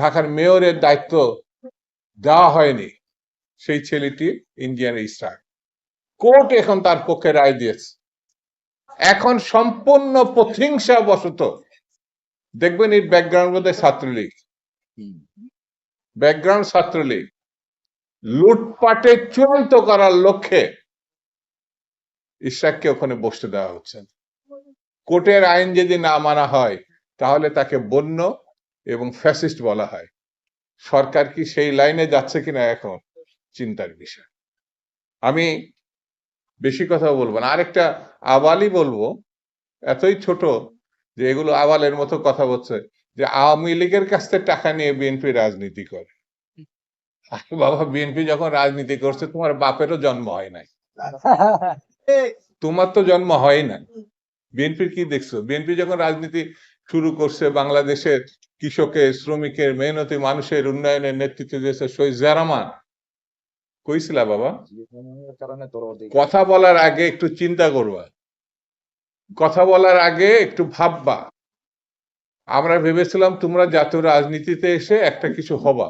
ঢাকার মেয়রের দায়িত্ব দেওয়া হয়নি সেই ছেলেটি ইন্ডিয়ান স্টার। কোর্ট এখন তার পক্ষে রায় দিয়েছে। এখন সম্পূর্ণ প্রতিহিংসা বশত দেখবেন এই ব্যাকগ্রাউন্ড মধ্যে ছাত্রলীগ। ব্যাকগ্রাউন্ড ছাত্রলীগ লুটপাটে চূড়ান্ত করার লক্ষ্যে ইশরাককে ওখানে বসতে দেওয়া হচ্ছে। কোর্টের আইন যদি না মানা হয় তাহলে তাকে বন্য এবং ফ্যাসিস্ট বলা হয়। সরকার কি সেই লাইনে যাচ্ছে কিনা এখন চিন্তার বিষয়। আমি বেশি কথা বলব না। আরেকটা আবালই বলব এতই ছোট যে এগুলো আবালের মতো কথা বলছে যে আওয়ামী লীগের কাছ থেকে টাকা নিয়ে বিএনপি রাজনীতি করে। আরে বাবা বিএনপি যখন রাজনীতি করছে তোমার বাপেরও জন্ম হয় নাই। তোমার তো জন্ম হয় না বিএনপির কি দেখছ? বিএনপি যখন রাজনীতি শুরু করছে বাংলাদেশের কৃষকের শ্রমিকের মেহনতি মানুষের উন্নয়নের নেতৃত্ব দিয়েছে শহীদ জিয়া রহমান। কইছিলা বাবা? কথা বলার আগে একটু চিন্তা করবা। কথা বলার আগে একটু ভাববা। আমরা ভেবেছিলাম তোমরা জাতীয় রাজনীতিতে এসে একটা কিছু হবা।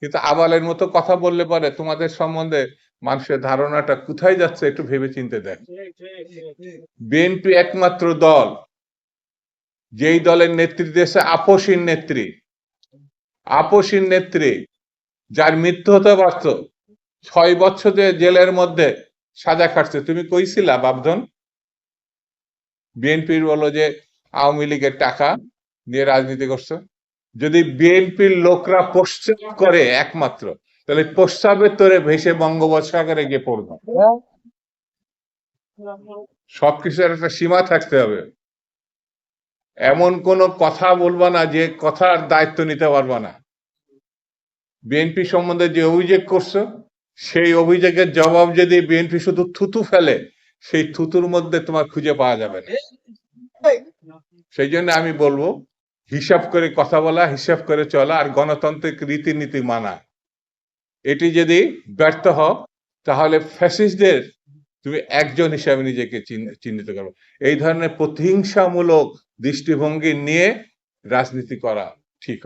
কিন্তু আবালের মতো কথা বললে পরে তোমাদের সম্বন্ধে মানুষের ধারণাটা কোথায় যাচ্ছে একটু ভেবে চিনতে দেখ বিএনপি একমাত্র দল যেই দলের নেতৃত্ব দিয়েছে আপসীন নেত্রী। আপসীন নেত্রী যার মৃত্যু হতে পারত ছয় বছর জেলের মধ্যে সাজা খাটছে। তুমি কইছিলা বাবধন বিএনপির বলো যে আওয়ামী লীগের টাকা নিয়ে রাজনীতি করছ। যদি বিএনপির লোকরা প্রস্তাব করে একমাত্র তাহলে প্রস্তাবের তোরে ভেসে বঙ্গোপসাগরে গিয়ে পড়বে সবকিছুর একটা সীমা থাকতে হবে। এমন কোন কথা বলবা না যে কথার দায়িত্ব নিতে পারবা না। বিএনপি সম্বন্ধে যে অভিযোগ করছ সেই অভিযোগের জবাব যদি বিএনপি শুধু থুতু ফেলে সেই থুতুর মধ্যে তোমার খুঁজে পাওয়া যাবে না। সেই জন্য আমি বলব হিসাব করে কথা বলা হিসাব করে চলা আর গণতান্ত্রিক রীতিনীতি মানা। এটি যদি ব্যর্থ হও, তাহলে ফ্যাসিস্টদের তুমি একজন হিসাবে নিজেকে চিহ্ন- চিহ্নিত করো এই ধরনের প্রতিহিংসামূলক দৃষ্টিভঙ্গি নিয়ে রাজনীতি করা ঠিক